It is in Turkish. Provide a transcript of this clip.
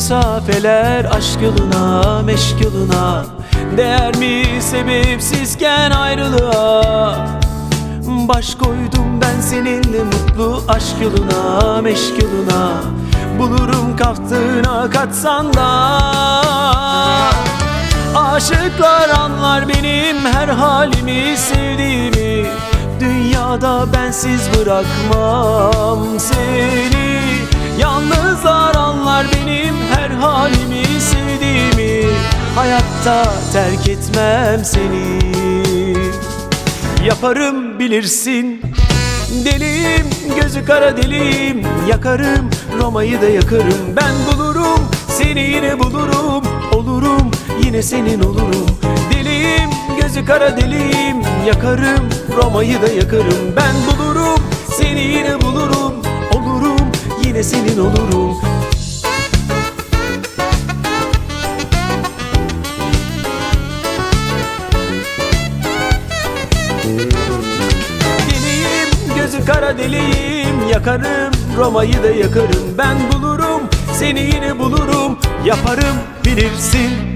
mesafeler aşk yoluna meşk yoluna Değer mi sebepsizken ayrılığa? Baş koydum ben seninle mutlu aşk yoluna meşk yoluna Bulurum kaftına katsan da. Aşıklar anlar benim her halimi sevdiğimi. Dünyada bensiz bırakmam seni Hayatta terk etmem seni. Yaparım bilirsin Deliyim gözü kara deliyim. Yakarım Roma'yı da yakarım. Ben bulurum seni yine bulurum. Olurum yine senin olurum. Deliyim gözü kara deliyim. Yakarım Roma'yı da yakarım. Ben bulurum seni yine bulurum. Olurum yine senin olurum Deliyim gözü kara deliyim Yakarım Roma'yı da yakarım. Ben bulurum seni yine bulurum Yaparım bilirsin